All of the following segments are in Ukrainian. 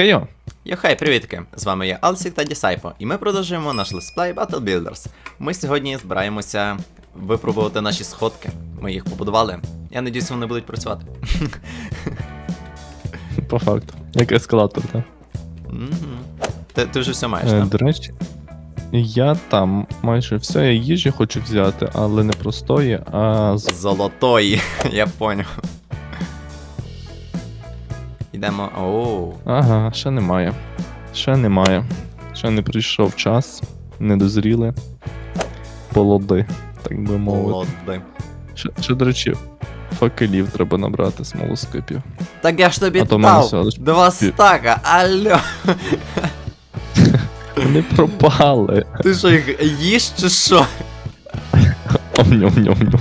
Йо-хей-йо! Йохей, привітки! З вами я Алсік та Дісайпо, і ми продовжуємо наш летсплей Battle Builders. Ми сьогодні збираємося випробувати наші сходки. Ми їх побудували. Я надіюсь, вони будуть працювати. По факту. Як ескалатор, так? Ти, ти вже все маєш, Е, так? до речі, я там майже все, я їжі хочу взяти, але не простої, а з. Золотої, я поняв. Йдемо. Оу. Ага, ще немає. Ще немає. Ще не прийшов час, не дозріли полоди, так би мовити. Лоди. Ще, ще, до речі, факелів треба набрати смолоскипів. Так я ж тобі А то мене дав! Два стака, алло! Вони пропали. Ти що їх їш чи що? Ом-ньом-ньом-ньом.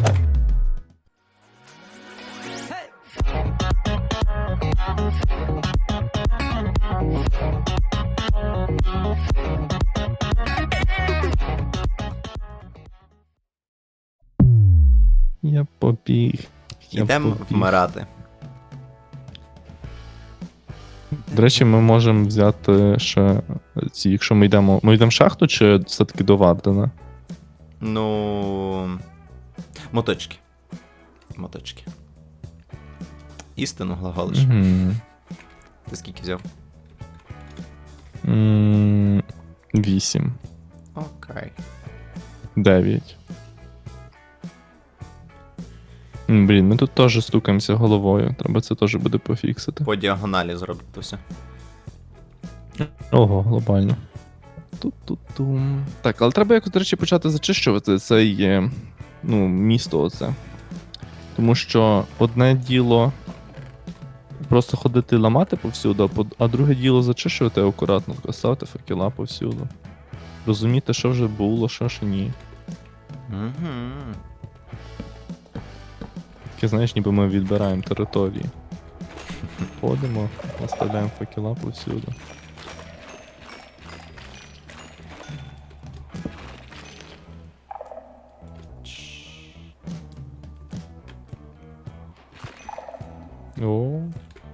Побіг. Я Йдемо вмирати. До речі, ми можемо взяти ще ці, якщо ми йдемо. Ми йдемо в шахту чи все-таки до Вардена? Ну. Моточки. Моточки. Істину глаголиш. Угу. Ти скільки взяв? Вісім. Окей. Дев'ять. М, Блін, ми тут теж стукаємося головою. Треба це теж буде пофіксити. По діагоналі зроблю то все. Ого, глобально. Ту-ту-тум. Так, але треба якось, до речі, почати зачищувати цей е, ну, місто оце. Тому що одне діло просто ходити ламати повсюду, а друге діло зачищувати акуратно, тако ставити факела повсюду. Розуміти, що вже було, що ще ні. Угу. Таке, знаєш, ніби ми відбираємо території. Ходимо, наставляємо факела повсюду. О,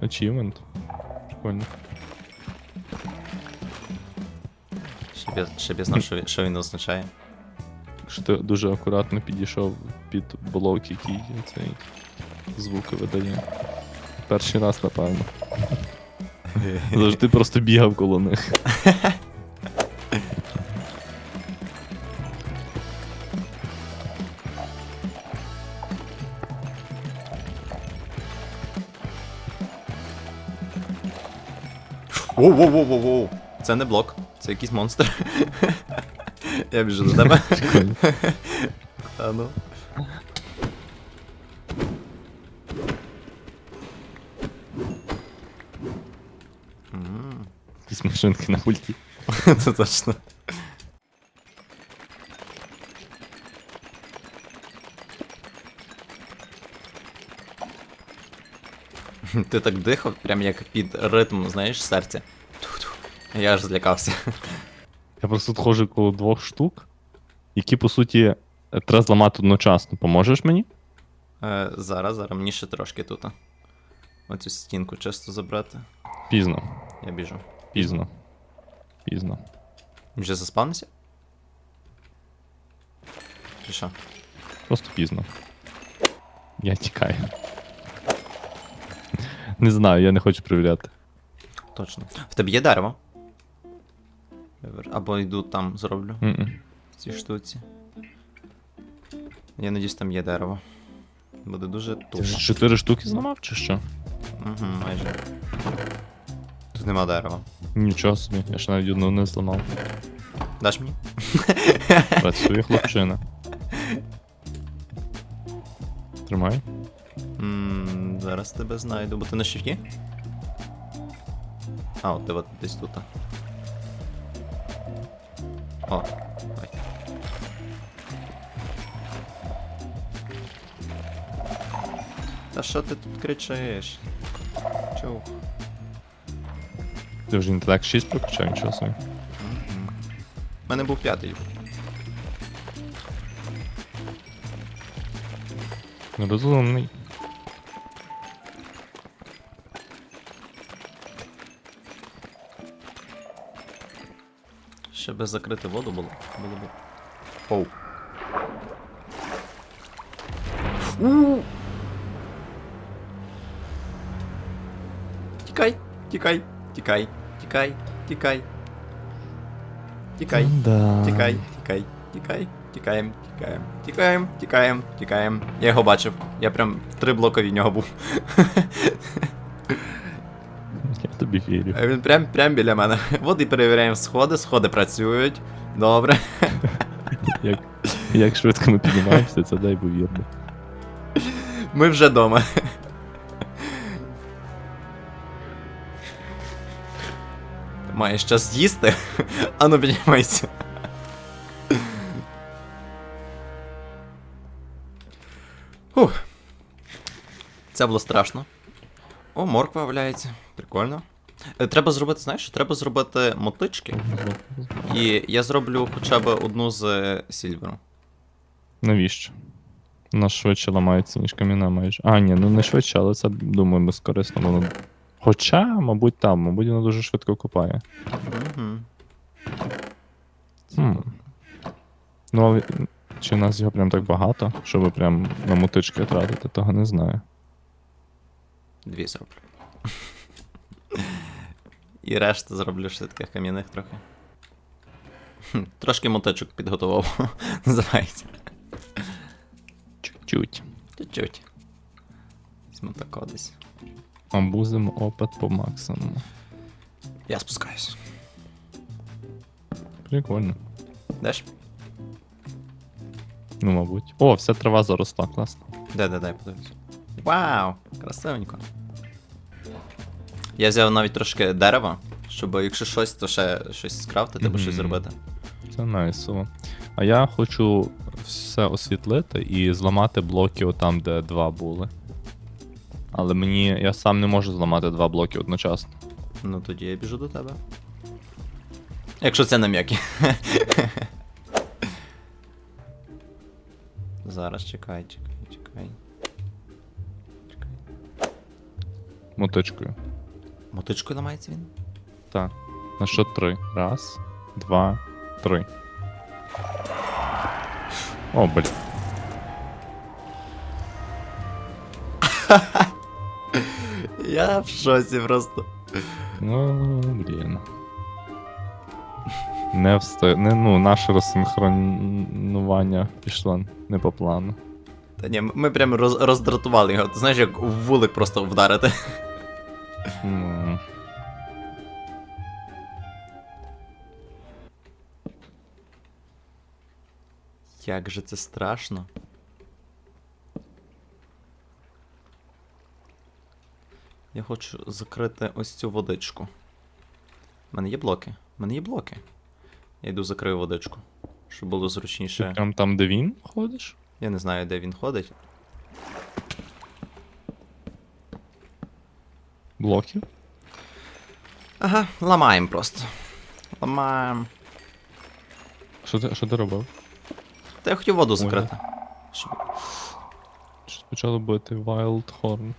achievement. Прикольно. Щоб я, щоб я знав, що, він- що він означає. Що ти дуже акуратно підійшов блок, який цей звуки видає. Перший раз, напевно. Завжди просто бігав коло них. Воу-воу-воу-воу-воу. Це не блок, це якийсь монстр. Я біжу до тебе. Прикольно. А ну. Якісь машинки на пульті. Це точно. Ти так дихав, прям як під ритм, знаєш, серця. Я аж злякався. Я просто тут ходжу коло двох штук, які, по суті, треба зламати одночасно. Поможеш мені? Е, зараз, зараз мені ще трошки тут. Оцю стінку чисто забрати. Пізно. Я біжу. Пізно. Пізно. Вже заспавнився? Чи що? Просто пізно. Я тікаю. Не знаю, я не хочу перевіряти. Точно. В тебе є дерево? Або йду там зроблю М-м. в цій штуці. Я надіюсь, там є дерево. Буде дуже Ти тупо. ж чотири штуки зламав чи що? Угу, майже. Нема дерева. Нічого собі, я ж навіть одну не зламав. Даш мені? Працює хлопчина. Тримай. М, зараз тебе знайду, бо ти на шифті? А, от ти от десь тут. О, ой. Та що ти тут кричиш? Чув. Ти вже інтелект 6 прокачав, нічого собі. У мене був п'ятий. Розумний. Ще би закрити воду було. Було б. Оу. Тікай, тікай, тікай, тікай, тікай. Тікай. Да. Тікай, тікай, тікай, тікаєм, тікаєм, тікаєм, тікаєм, тікаєм. Я його бачив. Я прям три блока від нього був. Я тобі вірю. А Він прям, прям біля мене. От і перевіряємо сходи, сходи працюють. Добре. Як, як швидко ми піднімаємося, це дай вірно. Ми вже вдома. Маєш час з'їсти? Ану піднімайся. Фух. Це було страшно. О, морква валяється. Прикольно. Е, Треба зробити, знаєш, треба зробити мотички. І я зроблю хоча б одну з е, сільверу. Навіщо? Вона швидше ламається, ніж каміна майже. А, ні, ну не швидше, але це, думаю, безкорисно. Воно... Хоча, мабуть, там, мабуть, воно дуже швидко копає. Угу. Хм. Ну, але чи в нас його прям так багато, щоб прям на мотички тратити, того не знаю. Дві зроблю. І решту зроблю ще таких кам'яних трохи. Хм, Трошки моточок підготував. Називається. Чуть-чуть. Чуть-чуть. Візьму тако десь. Обузимо опит по максимуму. Я спускаюсь. Прикольно. Деш? Ну, мабуть. О, вся трава заросла, класно. Де, де, дай подивлюсь. Вау! Красивенько. Я взяв навіть трошки дерева, щоб якщо щось, то ще щось скрафтити або щось Мгм. зробити. Це найсово. А я хочу все освітлити і зламати блоки отам, де два були. Але мені. я сам не можу зламати два блоки одночасно. Ну тоді я біжу до тебе. Якщо це на м'які. Зараз чекай, чекай, чекай. Чекай. Мотичкою. Мотичкою ламається він? Так. На що три? Раз, два, три. О, блін. Я в шоці просто. Ну, блін. Не встиг. Не, ну, наше розсинхронування пішло не по плану. Та ні, ми прям роз, роздратували його. Ти знаєш, як в вулик просто вдарити. Ну. Як же це страшно. Я хочу закрити ось цю водичку. У мене є блоки. У мене є блоки. Я йду закрию водичку. Щоб було Ти зручніше. прям там, де він ходиш? Я не знаю, де він ходить. Блоків? Ага, ламаємо просто. Ламаємо. Що ти, що ти робив? Та я хотів воду закрити. Щоб... Що почало бити Wild Horn?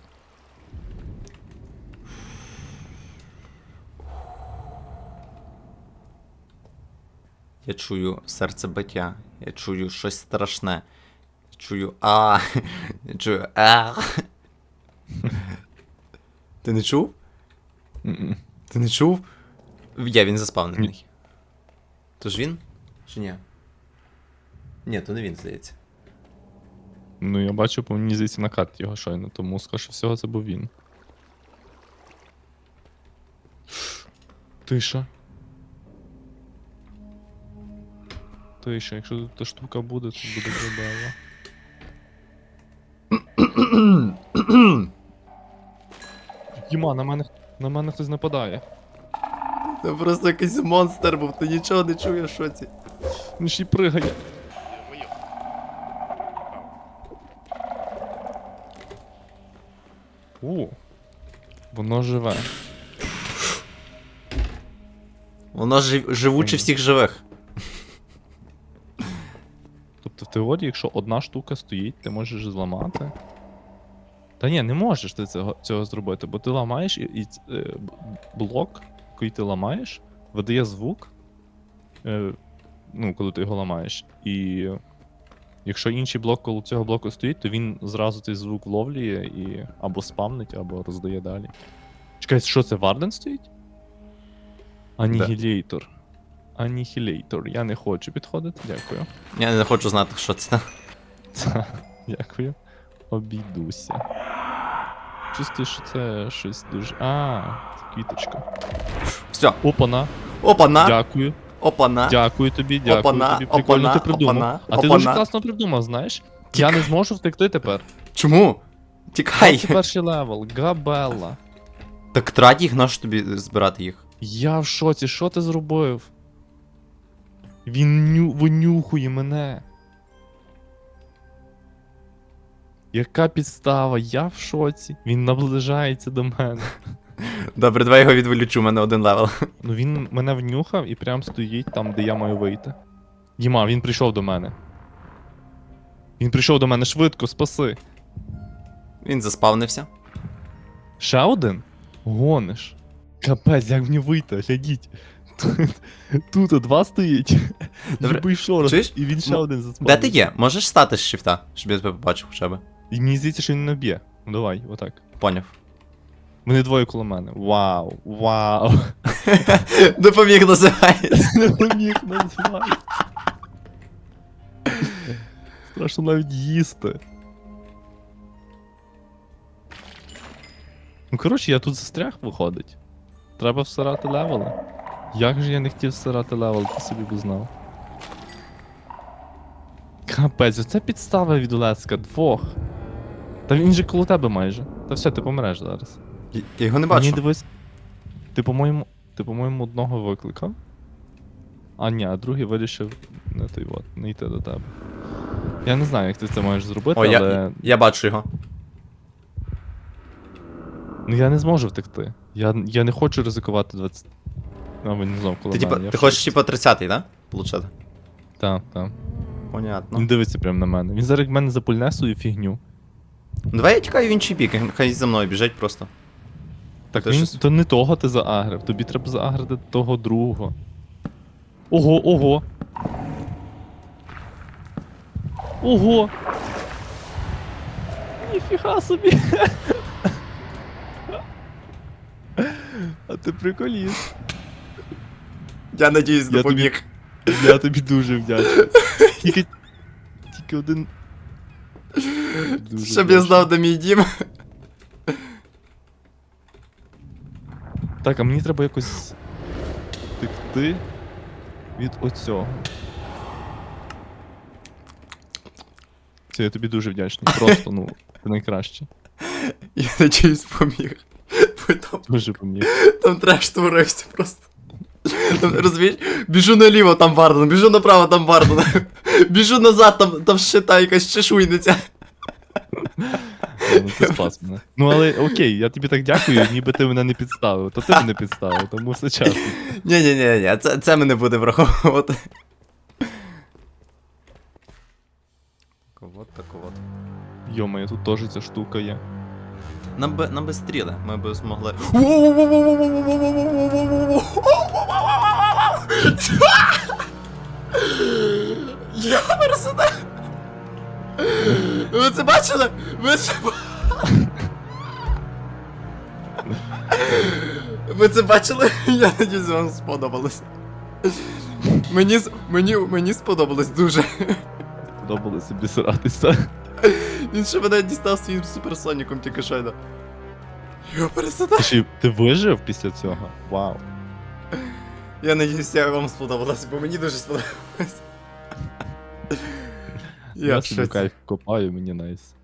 Я чую серцебиття. Я чую щось страшне. Я чую а. Я чую а. Ти не чув? Ти не чув? Я він заспавнений. То ж він? Чи ні? Ні, то не він, здається. Ну, я бачу, по мені здається на карті його щойно, тому скоріше всього це був він. Тиша. Тиша, якщо тут та штука буде, то буде проблема. Діма, на мене, на мене хтось нападає. Це просто якийсь монстр був, ти нічого не чуєш, що ці. Він ще й пригає. О, воно живе. Воно жив... живуче всіх живих. Тобто, в теорії, якщо одна штука стоїть, ти можеш зламати. Та ні, не можеш ти цього, цього зробити, бо ти ламаєш і, і е, блок, який ти ламаєш, видає звук, Е, ну, коли ти його ламаєш. І якщо інший блок коло цього блоку стоїть, то він зразу цей звук вловлює і або спамнить, або роздає далі. Чекай, що це Варден стоїть? Анігілейтор. Анігілейтор. Я не хочу підходити, дякую. Я не хочу знати, що це. Дякую. Обійдуся. Чувствую, що це щось дуже. А, це квіточка. Все. Опана. Опана! Дякую. Опана! Дякую тобі, дякую Опана, тобі. Прикольно ти придумав. опана, а ти опана. дуже класно придумав, знаєш? Я не зможу втекти тепер. Чому? Тікай! Це перший левел. Габелла. Так трать їх, нащо тобі збирати їх? Я в шоці, що ти зробив? Він ню... винюхує мене. Яка підстава? Я в шоці. Він наближається до мене. Добре, давай його відволічу, у мене один левел. Ну він мене внюхав і прям стоїть там, де я маю вийти. Діма, він прийшов до мене. Він прийшов до мене швидко, спаси. Він заспавнився. Ще один? Гониш. Капець, як мені вийти, глядіть. Тут, тут два стоїть. Добре. Любий шорох, Чуєш? і він ще Ну, один заспав. Де ти є? Можеш стати з шифта, щоб я тебе побачив хоча б. І мені здається, що він не б'є. Ну давай, отак. Поняв. Вони двоє коло мене. Вау, вау. Допоміг називається. Не поміг називається. Страшно навіть їсти. Ну, коротше, я тут застряг виходить. Треба всирати левели. Як же я не хотів всирати левел, ти собі б знав. Капець, оце підстава від Олецька, двох. Та він же коло тебе майже. Та все, ти помреш зараз. Я його не Мені бачу. дивись. Ти, по-моєму, ти, по-моєму, одного викликав. А ні, а другий вирішив не той от, не йти до тебе. Я не знаю, як ти це можеш зробити, О, але. я, я бачу його. Ну я не зможу втекти. Я, я не хочу ризикувати 20. А він знов коло Ти, мене. типа, я ти в хочеш шоці. типа 30-й, да? Получати. Так, так. Понятно. Він дивиться прямо на мене. Він зараз в мене запульне свою фігню. Ну, Давай я тікаю в інший бік, хай за мною біжить просто. Так Ти він, щось- то не того ти заагрив, тобі треба заагрити того другого. Ого, ого. Ого. Ніфіга собі. А ти приколіст. Я надіюсь, Я допоміг. Я тобі дуже вдячний. Тільки. Тільки один. Дуже Щоб я вдячний. знав, де мій дім. Так, а мені треба якось втекти від оцього. Це я тобі дуже вдячний. Просто, ну, ти найкраще. Я надіюсь, поміг. Бо там, Дуже поміг. там треш творився просто. Розумієш? Біжу наліво, там Варден, біжу направо, там Варден. Біжу назад, там, там щита якась чешуйниця. Ну, ти спас мене. Ну, але окей, я тобі так дякую, ніби ти мене не підставив. То ти мене підставив, тому все чесно. ні ні ні ні це, це ми не будемо враховувати. От так от. Йома, тут теж ця штука є. Нам би, нам би стріли, ми би змогли. Це бачили? Ви це Ви це бачили? Я надіюсь, вам сподобалось. Мені, мені, мені сподобалось дуже. Подобалося собі сратися. Він ще мене дістав своїм суперсоніком тільки щойно. Йопересине! Ти, ти вижив після цього? Вау. Я надіюся, вам сподобалось, бо мені дуже сподобалось. Я, собі кайф копаю, мені найс.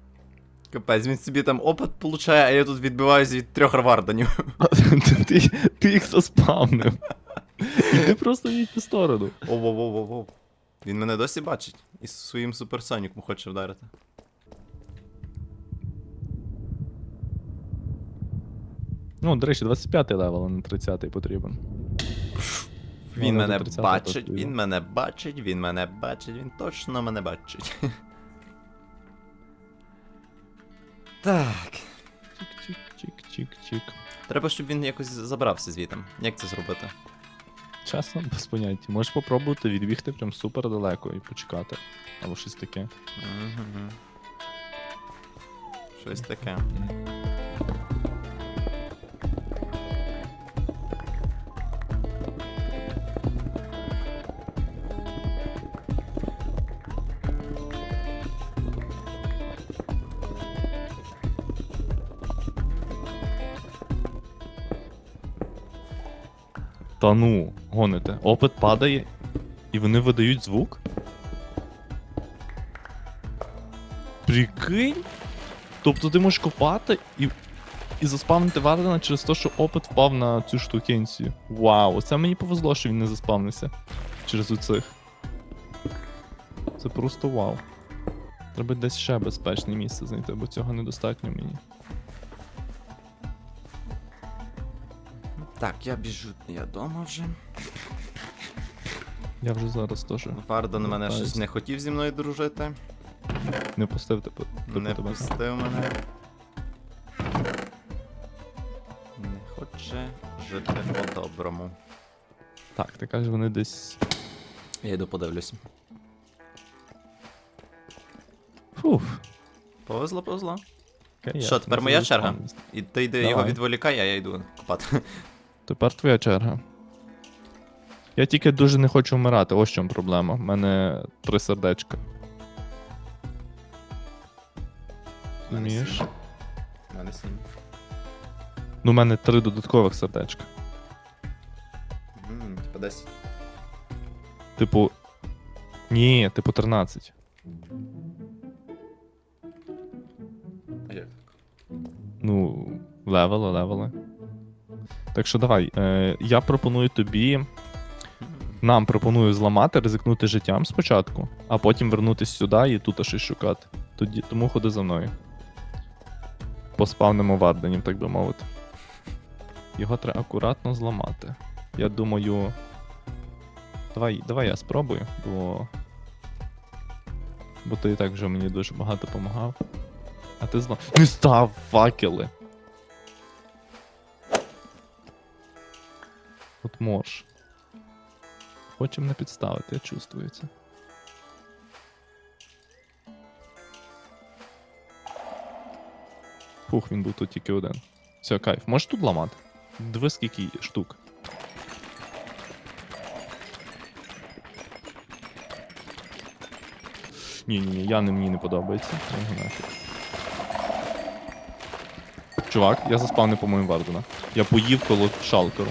Капець, він собі там опит получає, а я тут відбиваюся від трьох рварданів. ти, ти, їх заспавнив. І ти просто їдь в сторону. Оу-оу-оу-оу. Він мене досі бачить. І своїм суперсоніком хоче вдарити. Ну, до речі, 25-й левел, а не 30-й потрібен. Він мене бачить, він мене бачить, він мене бачить, він точно мене бачить. Так. Чик-чик-чик-чик-чик. Треба, щоб він якось забрався звітом. Як це зробити? Чесно, без поняття. Можеш попробувати відбігти прям супер далеко і почекати. Або щось таке. Мгм. Щось таке. Та ну, гоните. Опит падає, і вони видають звук. Прикинь? Тобто ти можеш копати і, і заспавнити Вардена через те, що опит впав на цю штукенцію. Вау, оце мені повезло, що він не заспавнився через оцих. Це просто вау. Треба десь ще безпечне місце знайти, бо цього недостатньо мені. Так, я біжу, я дома вже. Я вже зараз теж Варден мене щось не хотів зі мною дружити. не пустив тебе. Не тебе. пустив мене. Не хоче жити по-доброму. Так, ти кажеш, вони десь. Я йду подивлюсь. Фух. Повезло, повезло. Що, тепер моя черга? І ти йди Давай. його відволікай, а я йду копати. Тепер твоя черга. Я тільки дуже не хочу вмирати, ось в чому проблема. У мене три сердечка. Розумієш? У мене сім. Ну, у мене три додаткових сердечка. М, Типа 10. Типу. Ні, типу 13. А як? Ну, левели, левели. Так що давай, е, я пропоную тобі. Нам пропоную зламати, ризикнути життям спочатку, а потім вернутися сюди і тут щось шукати. Тоді, тому ходи за мною. Поспавнимо варденів, так би мовити. Його треба акуратно зламати. Я думаю. Давай, давай я спробую, бо. Бо ти і так вже мені дуже багато допомагав. А ти зла. Не став факели! От морж. Хоче мене підставити, я чувствую це. Фух, він був тут тільки один. Все, кайф. Можеш тут ламати? Диви скільки штук. Ні, ні, ні, я не мені не подобається. Чувак, я заспав не по-моєму Вардена. Я поїв коло шалкеру.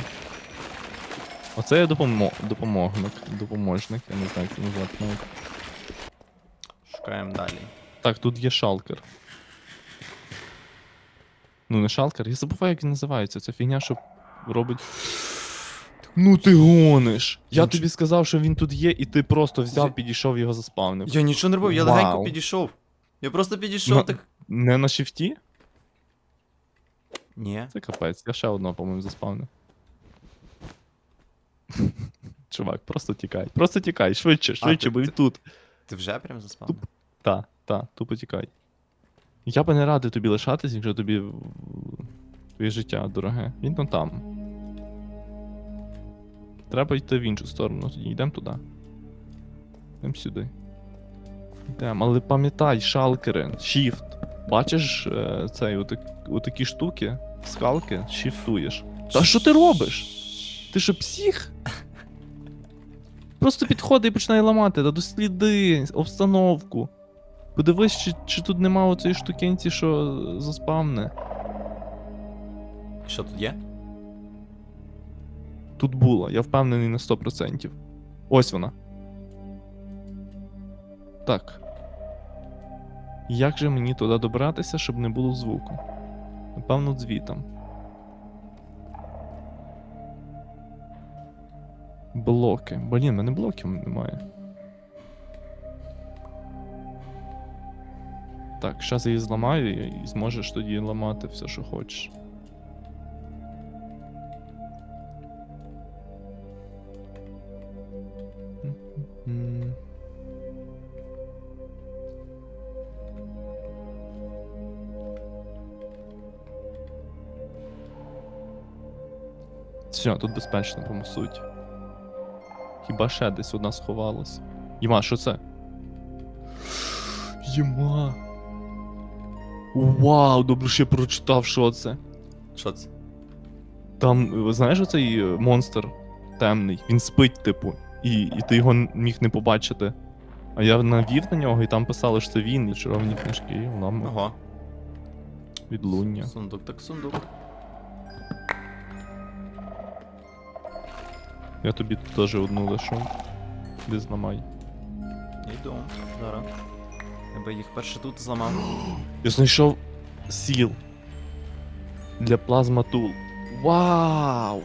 Оце я допомо... допомогник. Допоможник, я не знаю, як це назвати навіть. Шукаємо далі. Так, тут є шалкер. Ну, не шалкер, я забуваю, як він називається. Це фігня, що робить. Ну ти гониш! Я тобі сказав, що він тут є, і ти просто взяв, підійшов його заспавнив. Я нічого не робив, я Вау. легенько підійшов. Я просто підійшов, Ну, так. Не на шифті? Ні. Це капець, я ще одного, по-моєму, заспавнив. Чувак, просто тікай. Просто тікай, швидше, швидше, ти- бо він тут. Ти вже прям заспав? Туп. Та, та, тупо тікай. Я би не радий тобі лишатись, якщо тобі твоє життя дороге. Він там там. Треба йти в іншу сторону, тоді йдемо туди. Йдемо сюди. Йдемо, але пам'ятай, шалкери, shift. Бачиш е, цей, отак, отакі штуки, скалки, шіфтуєш. Та що ти робиш? Ти що, псих? Просто підходи і починай ламати, та досліди обстановку. Подивись, чи, чи тут нема оцієї штукенці, що заспавне. Що тут є? Тут було, я впевнений на 100%. Ось вона. Так. Як же мені туди добратися, щоб не було звуку? Напевно, звітом. Блоки. Блін, в мене блоків немає. Так, зараз її зламаю і і зможеш тоді ламати все, що хочеш. Все, тут безпечно, по суті. Хіба ще десь одна сховалась? Єма, що це? Єма. Вау, добре, що я прочитав, що це. Що це? Там, знаєш, оцей е, монстр темний, він спить, типу, і, і ти його міг не побачити. А я навів на нього, і там писало, що це він, і червоні книжки, і нам Ого. відлуння. Сундук так сундук. Я тобі тут теж одну лишу. Де зламай. Йду. Зараз. Я би їх перше тут зламав. Я знайшов сіл для плазма тул. Вау!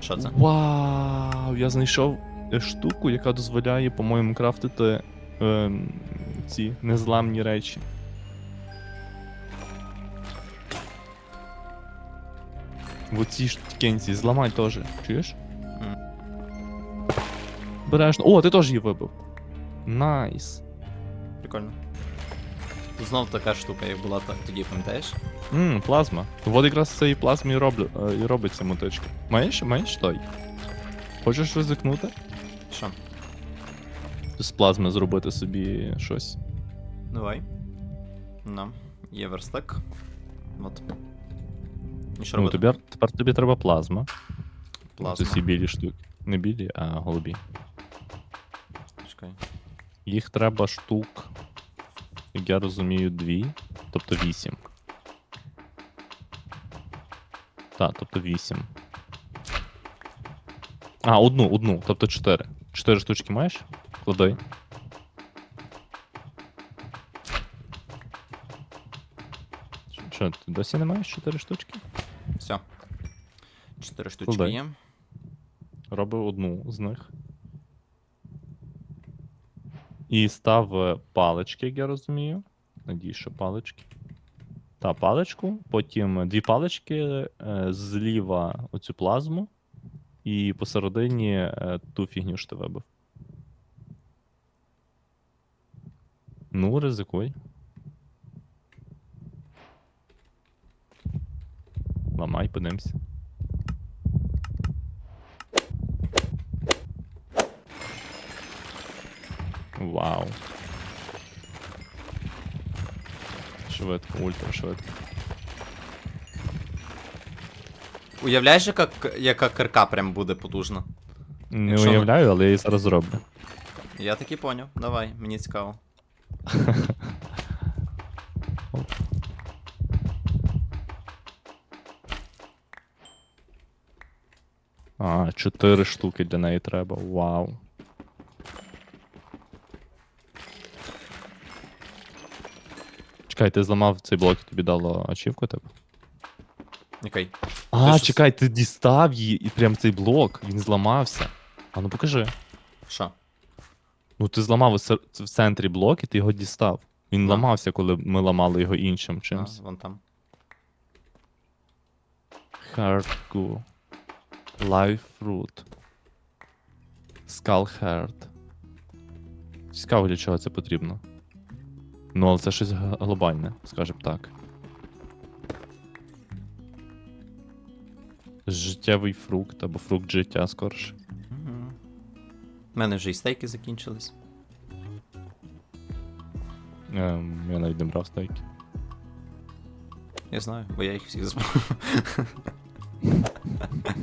Що це? Вау! Я знайшов е, штуку, яка дозволяє, по-моєму, крафтити ем, ці незламні речі. В оцій штукенці зламай теж. Чуєш? М. Бережно. О, ти теж її вибив. Найс. Прикольно. Знов така штука, як була так тоді, пам'ятаєш? Ммм, плазма. От якраз з цієї плазми і, роблю, е, і робиться мотичка. Маєш, маєш той? Хочеш ризикнути? Що? З плазми зробити собі щось. Давай. На. Є верстак. От. І що Ну, робити? тепер, тепер тобі треба плазма. Плазма. Це ці білі штуки. Не білі, а голубі. Чекай. Їх треба штук, як я розумію, дві, тобто вісім. Так, тобто вісім. А, одну, одну, тобто чотири. Чотири штучки маєш? Кладай. Що, ти досі не маєш чотири штучки? Все. Чотири штучки Кладай. є. Роби одну з них. І став е, палички, як я розумію. Надію, що палички. Та, паличку. Потім дві палички е, зліва оцю плазму. І посередині е, ту фігню, що ти вибив. Ну, ризикуй. Ламай, подивимось. Вау. Швидко, ультра швидко. Уявляєш, яка, яка кирка прям буде потужна? Не Якщо уявляю, але я її зараз зроблю. Я таки поняв. Давай, мені цікаво. А, чотири штуки для неї треба. Вау. Чекай, ти зламав цей блок і тобі дало ачівку тебе? Який? А, щось- чекай, ти дістав її і прям цей блок, він зламався. А ну покажи. Що? Ну ти зламав ось в центрі блок і ти його дістав. Він Да. ламався, коли ми ламали його іншим А, чимось. вон там. Hardgu. Live Fruit. Skull Heart. Цікаво, для чого це потрібно. Ну, але це щось глобальне, скажімо так. Життєвий фрукт або фрукт життя скорше. Угу. У мене вже і стейки закінчились. Ем, я навіть не брав стейки. Я знаю, бо я їх всі збрав.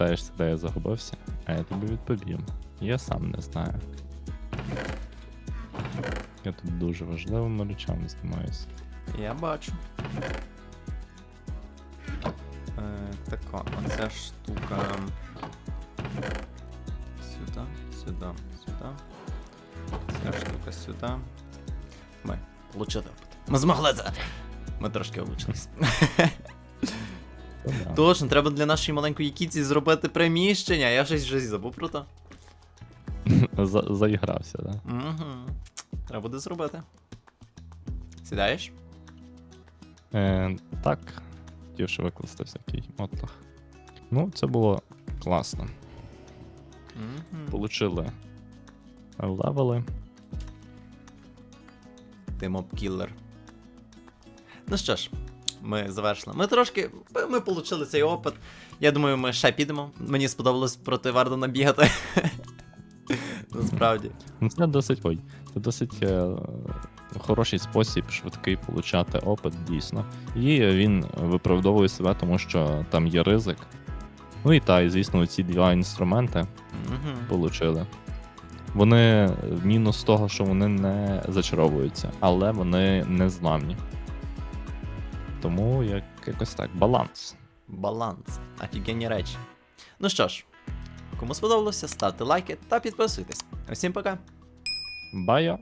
Ти де я загубився, а я тобі відповім. Я сам не знаю. Я тут дуже важливими речами займаюся. Я бачу. Е, тако, оця штука. Сюди, сюди, сюди. Ця штука сюди. Ми влучити опит. Ми змогли це! Ми трошки влучились. Да. Точно, треба для нашої маленької кіці зробити приміщення. Я щось вже забув про то. За- заігрався, да? Угу. Треба буде зробити. Сідаєш? Е, так. Хотів, що викласти всякий мотлах. Ну, це було класно. Угу. Получили левели. Ти моб-кіллер. Ну що ж, ми завершили. Ми трошки. Ми, отримали цей опит. Я думаю, ми ще підемо. Мені сподобалось проти Вардена бігати. Насправді. Ну, Це досить ой, це досить е, хороший спосіб швидкий получати опит, дійсно. І він виправдовує себе, тому що там є ризик. Ну і та, і звісно, ці два інструменти получили. Вони мінус того, що вони не зачаровуються, але вони не зламні. Тому як якось так, баланс. Баланс. Офігенні речі. Ну що ж, кому сподобалося, ставте лайки та підписуйтесь. Усім пока! Байо!